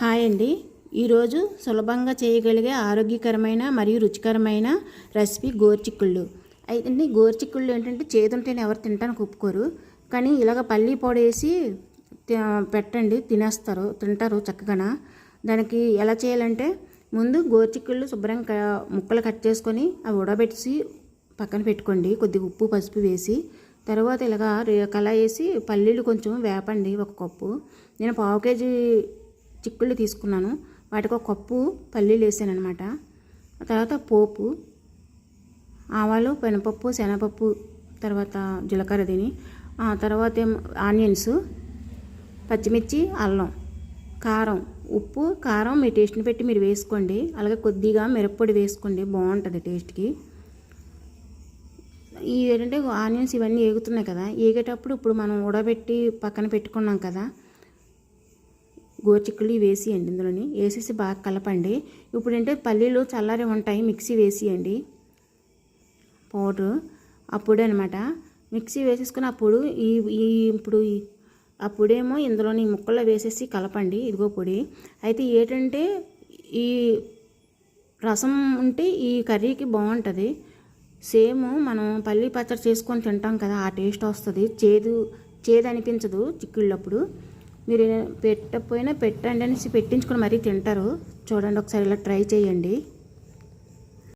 Hi అండి. ఈరోజు సులభంగా చేయగలిగే ఆరోగ్యకరమైన మరియు రుచికరమైన రెసిపీ గోర్చిక్కుళ్ళు. అయితే గోర్చిక్కుళ్ళు ఏంటంటే చేతుంటేనే ఎవరు తింటానికి ఒప్పుకోరు. కానీ ఇలాగ పల్లి పొడేసి పెట్టండి తినేస్తారు తింటారు చక్కగా దానికి ఎలా చేయాలంటే ముందు గోర్చిక్కుళ్ళు శుభ్రంగా ముక్కలు కట్ చేసుకొని అవి ఉడబెట్టి పక్కన పెట్టుకోండి. కొద్దిగా ఉప్పు పసుపు వేసి తర్వాత ఇలాగ రే- వేసి పల్లీలు కొంచెం వేపండి ఒక కప్పు. నేను పావు కేజీ చిక్కుళ్ళు తీసుకున్నాను. వాటికి ఒక కప్పు పల్లీలు వేసాను అనమాట తర్వాత పోపు ఆవాలు పెనపప్పు శనగపప్పు తర్వాత జీలకర్ర తిని ఆ తర్వాత ఆనియన్స్ పచ్చిమిర్చి అల్లం కారం ఉప్పు కారం మీ టేస్ట్ని పెట్టి మీరు వేసుకోండి. అలాగే కొద్దిగా మిరప్పొడి వేసుకోండి. బాగుంటుంది టేస్ట్కి. ఇవి ఏంటంటే ఆనియన్స్ ఇవన్నీ ఏగుతున్నాయి కదా. ఏగేటప్పుడు ఇప్పుడు మనం ఉడబెట్టి పక్కన పెట్టుకున్నాం కదా. గోరుచిక్కులు వేసియండి ఇందులోని. వేసేసి బాగా కలపండి. ఇప్పుడు ఏంటంటే పల్లీలు చల్లారి ఉంటాయి మిక్సీ వేసియండి. పౌడరు. అప్పుడు అనమాట మిక్సీ వేసేసుకుని అప్పుడు ఈ ఈ ఇప్పుడు అప్పుడేమో ఇందులోని ముక్కల్లో వేసేసి కలపండి ఇదిగో పొడి. అయితే ఏంటంటే ఈ రసం ఉంటే ఈ కర్రీకి బాగుంటుంది. సేమ్ మనం పల్లి పచ్చడి చేసుకొని తింటాం కదా ఆ టేస్ట్ వస్తుంది. చేదు చేదు అనిపించదు చిక్కుళ్ళప్పుడు. మీరు పెట్టకపోయినా పెట్టండి అనేసి పెట్టించుకుని మరీ తింటారు. చూడండి ఒకసారి ఇలా ట్రై చేయండి.